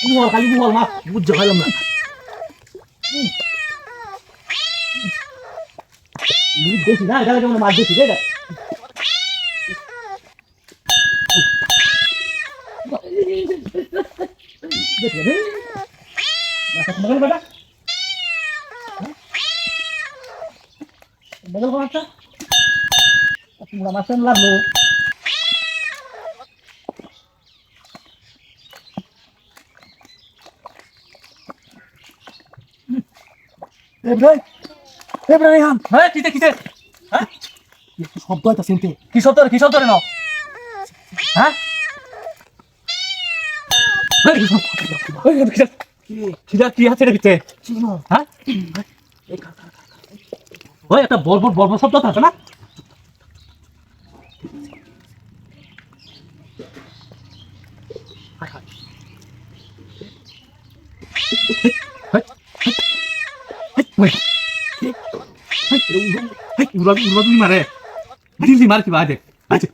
বল খালি বল মাছ বুঝতে পারলাম না। দেখি না এটা যেমন মাছ দেখি দেখি। বেটা? বগল মাছটা? তোমরা মাছ লাগল এব্রাই এব্রাই হাম হ্যাঁ কিতে কিতে হ্যাঁ একটু শব্দ হইতা শুনতে কি শব্দ কি শব্দ নাও? হ্যাঁ? কি? আছে রে ভিতরে? হ্যাঁ? ওই একটা বল বল বল শব্দ থাকে না? হায় হায়। হেই, হেই, হেই, ওই। হেই, হেই, হেই, উড়া উড়া তুমি মারে দিলি মার কি বাদে আচ্ছা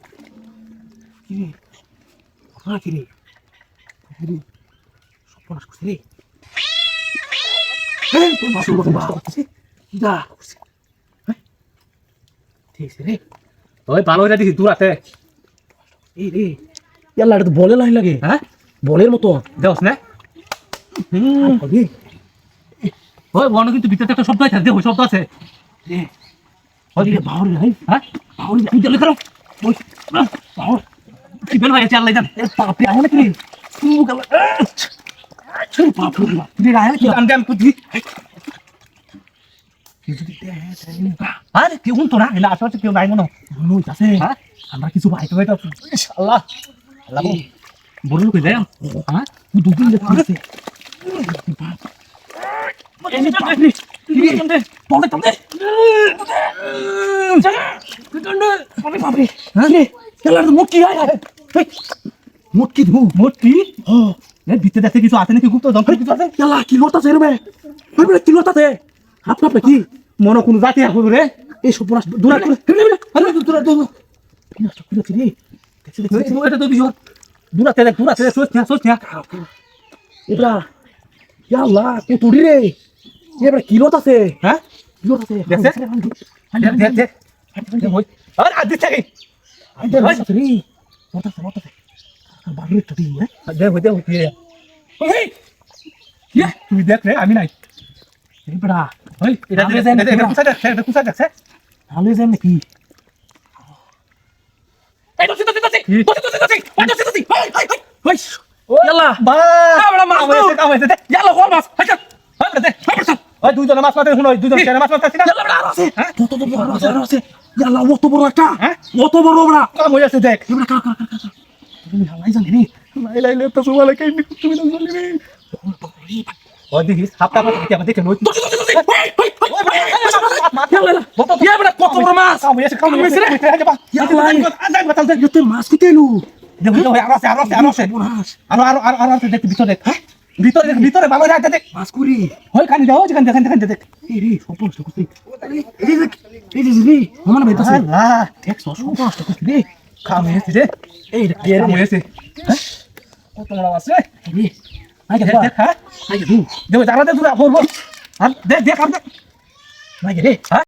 কি রে? ঘটনা কি রে? রে সর্বনাশ করছে রে ঠিক আছে রে ওই ভালো হয়ে দেখি দূর আছে এই রে ইয়াল্লা এটা তো বলে লাইন লাগে হ্যাঁ বলের মতো দেওস না হুম ওই বর্ণ কিন্তু ভিতরে একটা শব্দ আছে দেখো শব্দ আছে। রে ওই রে বাউরি রে হ্যাঁ? বাউরি তুই জলে করো ওই বাউর কি বেল ভাই আছে আল্লাহ জান। এ পাপে আয় নাকি রে তুই গেল ছোট পাপ রে তুই আয় নাকি আমি আমি কুদি কিছু দিতে হ্যাঁ তাই না। আরে কেউ তো না? এলা আশেপাশে কেউ নাই মনে হয়। মনে হ্যাঁ? আমরা কিছু বাইতে বাইতে আল্লাহ যায়। হ্যাঁ? দুদিন করছে টলে টলে বাপরে বাপরে হ্যাঁ রে কেলার মুখ কি আয় মুখ কি ধু মোটি ও ভিতরে দেখতে কিছু আছে নাকি গুপ্ত দম কিছু আছে কেলা কি লতাছে রে ভাই কি লতাছে হাত পাপে কি মনে কোনো জাতি আছে রে এই সব দূরা করে আরে দূরা দূরা কি নষ্ট করেছি দেখছি দেখছি এটা তো বিজয় দূরাতে দেখ দূরাতে সোচ না সোচ না এবরা ইয়া আল্লাহ কে তুড়ি রে। এবরা কি লতাছে হ্যাঁ? কি লতাছে দেখছে? দেখ। দেখ দেখ ওই আর আদি থেকে আইতে লতাছে রে। লতাছে লতাছে বাড়ির তুই হ্যাঁ? দেখ ওই দেখ ওই ওই ইয়া তুই দেখ রে আমি নাই। এবরা ওই এটা জানি এটা তোরা। কুসা দেখ এটা কুসা দেখছে ভালো যায় নাকি? এই তো তো তো তো তো তো ওই তো হাই হাই হাই ওই ইয়াল্লা মাছ আমাইছে আমাইছে দে ইয়াল্লা কোন মাছ হাই চল হাই দে হাই চল ওই দুইজন মাছ মারতে শুনো দুইজন কেন মাছ মারতে না ইয়াল্লা বড় আছে হ্যাঁ কত তো বড় আছে আরও আছে ইয়াল্লা অত বড় একটা হ্যাঁ? অত বড় বড় কাম হই আছে দেখ এবরা কা কা কা কা তুমি হালাই জানি রে লাই লাই লে তো সুবালে কাই তুমি না জানি রে ওই দেখিস হাফটা মাছ কি আমাদের কেন ইয়াল্লা কত বড় মাছ কাম হই কাম হই রে ইয়াল্লা মাছ কিতে এলু দেখো আরও আছে আরও আছে আরও আছে। মাছ আরও আরও আরও আরও আছে দেখ ভিতরে দেখ ভিতরে দেখ ভিতরে ভালো রাখতে দেখ। মাছ কুরি। ওই কানি দাও যেখান দেখান দেখান দেখ। এই রে সব করতে এই। যে এই যে রে আমার বেতাছে আল্লাহ দেখ সব নষ্ট করতে রে কাম হই আছে রে এই রে কাম হই আছে কত বড় আছে রে। আগে দেখ দেখ হ্যাঁ? আগে দু দেখ যারা তুই বল বল আর দেখ দেখ আর দেখ। আগে রে হ্যাঁ?